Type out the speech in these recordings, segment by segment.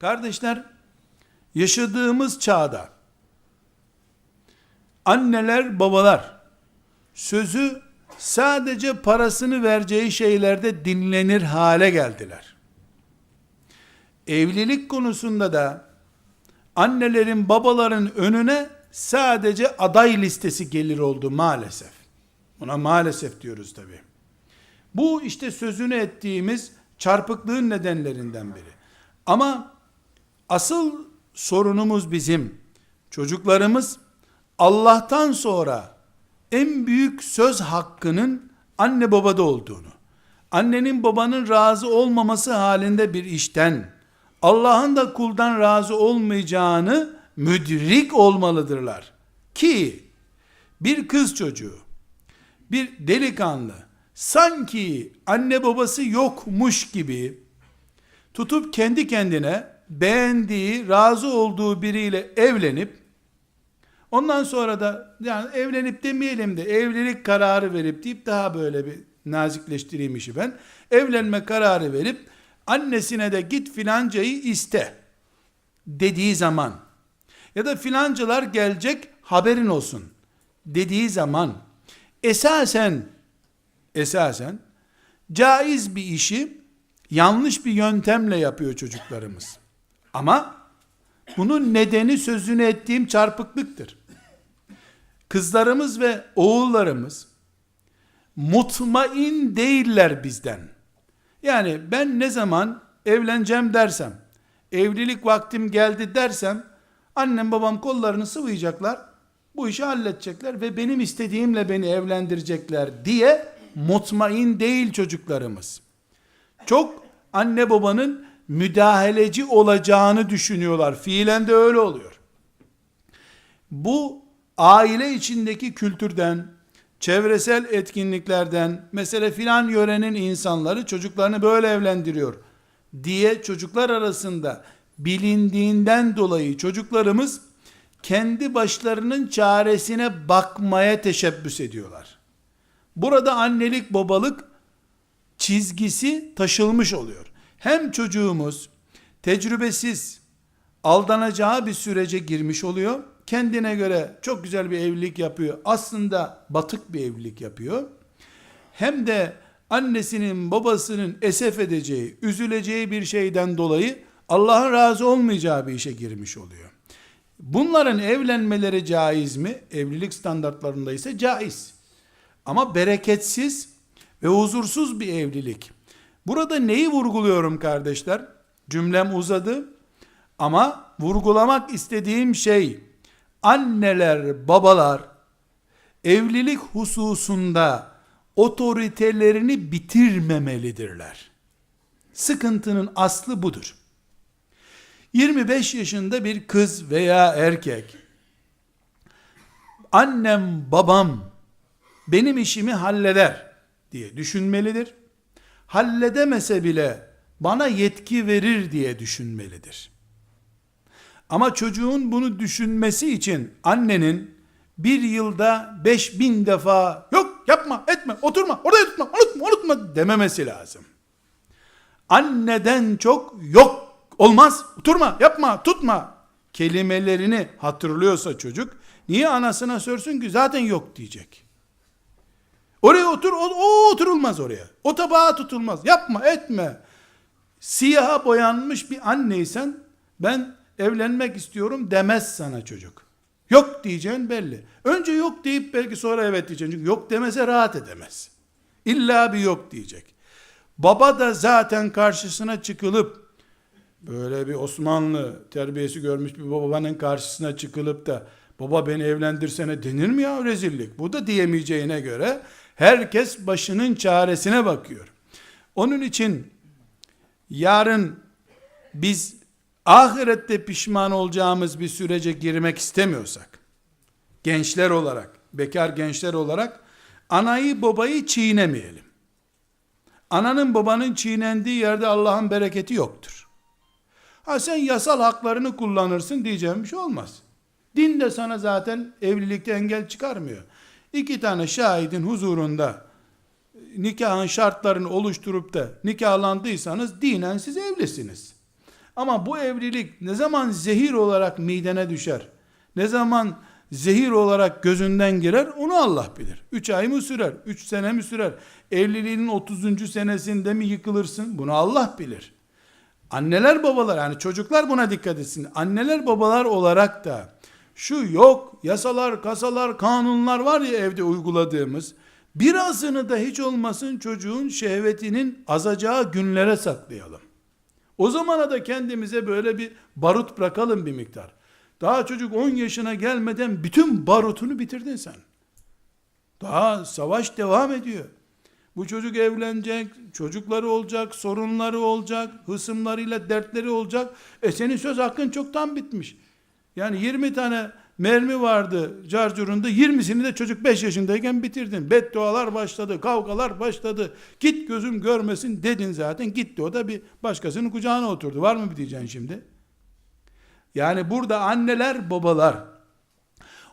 Kardeşler, yaşadığımız çağda anneler, babalar sözü sadece parasını vereceği şeylerde dinlenir hale geldiler. Evlilik konusunda da annelerin, babaların önüne sadece aday listesi gelir oldu maalesef. Buna maalesef diyoruz tabi. Bu işte sözünü ettiğimiz çarpıklığın nedenlerinden biri. Ama asıl sorunumuz bizim çocuklarımız Allah'tan sonra en büyük söz hakkının anne babada olduğunu, annenin babanın razı olmaması halinde bir işten, Allah'ın da kuldan razı olmayacağını müdrik olmalıdırlar. Ki bir kız çocuğu, bir delikanlı sanki anne babası yokmuş gibi tutup kendi kendine beğendiği, razı olduğu biriyle evlenip ondan sonra da yani evlenip demeyelim de evlilik kararı verip deyip daha böyle bir nazikleştireyim işi ben. Evlenme kararı verip annesine de git filancayı iste dediği zaman ya da filancalar gelecek haberin olsun dediği zaman esasen esasen caiz bir işi yanlış bir yöntemle yapıyor çocuklarımız. Ama bunun nedeni sözünü ettiğim çarpıklıktır. Kızlarımız ve oğullarımız mutmain değiller bizden. Yani ben ne zaman evleneceğim dersem, evlilik vaktim geldi dersem, annem babam kollarını sıvayacaklar, bu işi halledecekler ve benim istediğimle beni evlendirecekler diye mutmain değil çocuklarımız. Çok anne babanın müdahaleci olacağını düşünüyorlar. Fiilen de öyle oluyor. Bu aile içindeki kültürden, çevresel etkinliklerden, mesela filan yörenin insanları çocuklarını böyle evlendiriyor diye çocuklar arasında bilindiğinden dolayı çocuklarımız kendi başlarının çaresine bakmaya teşebbüs ediyorlar. Burada annelik babalık çizgisi taşılmış oluyor. Hem çocuğumuz tecrübesiz aldanacağı bir sürece girmiş oluyor. Kendine göre çok güzel bir evlilik yapıyor. Aslında batık bir evlilik yapıyor. Hem de annesinin babasının esef edeceği, üzüleceği bir şeyden dolayı Allah'ın razı olmayacağı bir işe girmiş oluyor. Bunların evlenmeleri caiz mi? Evlilik standartlarında ise caiz. Ama bereketsiz ve huzursuz bir evlilik. Burada neyi vurguluyorum kardeşler? Cümlem uzadı. Ama vurgulamak istediğim şey anneler, babalar evlilik hususunda otoritelerini bitirmemelidirler. Sıkıntının aslı budur. 25 yaşında bir kız veya erkek annem babam benim işimi halleder diye düşünmelidir. Halledemese bile bana yetki verir diye düşünmelidir. Ama çocuğun bunu düşünmesi için annenin bir yılda beş bin defa yok yapma etme oturma oraya tutma unutma unutma dememesi lazım. Anneden çok yok olmaz oturma yapma tutma kelimelerini hatırlıyorsa çocuk niye anasına sörsün ki zaten yok diyecek. Oraya otur, o, o oturulmaz oraya. O tabağa tutulmaz. Yapma, etme. Siyaha boyanmış bir anneysen, ben evlenmek istiyorum demez sana çocuk. Yok diyeceğin belli. Önce yok deyip belki sonra evet diyeceksin. Çünkü yok demese rahat edemez. İlla bir yok diyecek. Baba da zaten karşısına çıkılıp, böyle bir Osmanlı terbiyesi görmüş bir babanın karşısına çıkılıp da, baba beni evlendirsene denir mi ya rezillik? Bu da diyemeyeceğine göre, Herkes başının çaresine bakıyor. Onun için yarın biz ahirette pişman olacağımız bir sürece girmek istemiyorsak, gençler olarak, bekar gençler olarak anayı babayı çiğnemeyelim. Ananın babanın çiğnendiği yerde Allah'ın bereketi yoktur. Ha sen yasal haklarını kullanırsın diyeceğim bir şey olmaz. Din de sana zaten evlilikte engel çıkarmıyor. İki tane şahidin huzurunda nikahın şartlarını oluşturup da nikahlandıysanız dinen siz evlisiniz. Ama bu evlilik ne zaman zehir olarak midene düşer? Ne zaman zehir olarak gözünden girer? Onu Allah bilir. 3 ay mı sürer? 3 sene mi sürer? Evliliğinin 30. senesinde mi yıkılırsın? Bunu Allah bilir. Anneler babalar yani çocuklar buna dikkat etsin. Anneler babalar olarak da şu yok yasalar, kasalar, kanunlar var ya evde uyguladığımız birazını da hiç olmasın çocuğun şehvetinin azacağı günlere saklayalım. O zamana da kendimize böyle bir barut bırakalım bir miktar. Daha çocuk 10 yaşına gelmeden bütün barutunu bitirdin sen. Daha savaş devam ediyor. Bu çocuk evlenecek, çocukları olacak, sorunları olacak, hısımlarıyla dertleri olacak. E senin söz hakkın çoktan bitmiş. Yani 20 tane mermi vardı carcurunda 20'sini de çocuk 5 yaşındayken bitirdin. Beddualar başladı, kavgalar başladı. Git gözüm görmesin dedin zaten. Gitti o da bir başkasının kucağına oturdu. Var mı bir diyeceksin şimdi? Yani burada anneler, babalar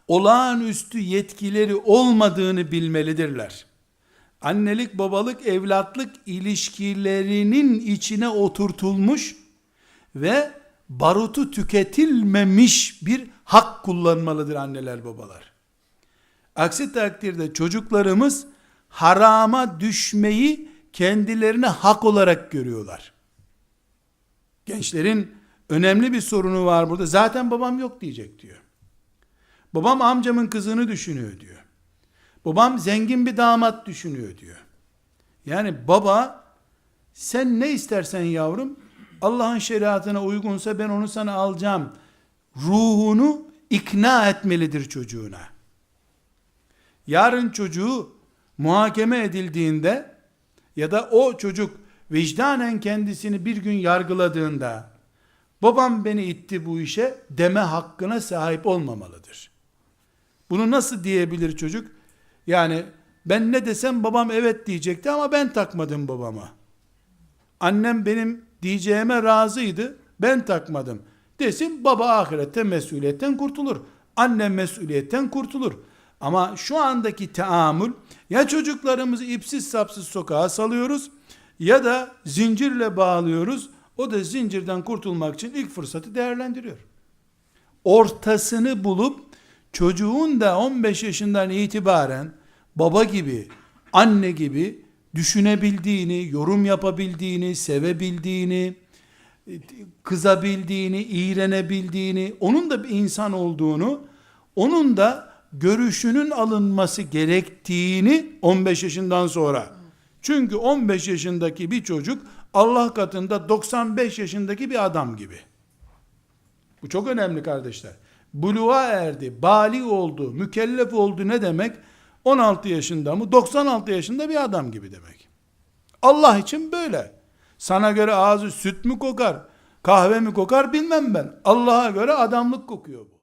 olağanüstü yetkileri olmadığını bilmelidirler. Annelik, babalık, evlatlık ilişkilerinin içine oturtulmuş ve barutu tüketilmemiş bir hak kullanmalıdır anneler, babalar. Aksi takdirde çocuklarımız harama düşmeyi kendilerine hak olarak görüyorlar. Gençlerin önemli bir sorunu var burada. Zaten babam yok diyecek diyor. Babam amcamın kızını düşünüyor diyor. Babam zengin bir damat düşünüyor diyor. Yani baba sen ne istersen yavrum Allah'ın şeriatına uygunsa ben onu sana alacağım. Ruhunu ikna etmelidir çocuğuna. Yarın çocuğu muhakeme edildiğinde ya da o çocuk vicdanen kendisini bir gün yargıladığında babam beni itti bu işe deme hakkına sahip olmamalıdır. Bunu nasıl diyebilir çocuk? Yani ben ne desem babam evet diyecekti ama ben takmadım babama. Annem benim diyeceğime razıydı. Ben takmadım. Desin baba ahirette mesuliyetten kurtulur. Annem mesuliyetten kurtulur. Ama şu andaki teamül ya çocuklarımızı ipsiz sapsız sokağa salıyoruz ya da zincirle bağlıyoruz. O da zincirden kurtulmak için ilk fırsatı değerlendiriyor. Ortasını bulup çocuğun da 15 yaşından itibaren baba gibi, anne gibi düşünebildiğini, yorum yapabildiğini, sevebildiğini, kızabildiğini, iğrenebildiğini, onun da bir insan olduğunu, onun da görüşünün alınması gerektiğini 15 yaşından sonra. Çünkü 15 yaşındaki bir çocuk Allah katında 95 yaşındaki bir adam gibi. Bu çok önemli kardeşler. Buluğa erdi, bali oldu, mükellef oldu ne demek? 16 yaşında mı 96 yaşında bir adam gibi demek. Allah için böyle. Sana göre ağzı süt mü kokar, kahve mi kokar bilmem ben. Allah'a göre adamlık kokuyor bu.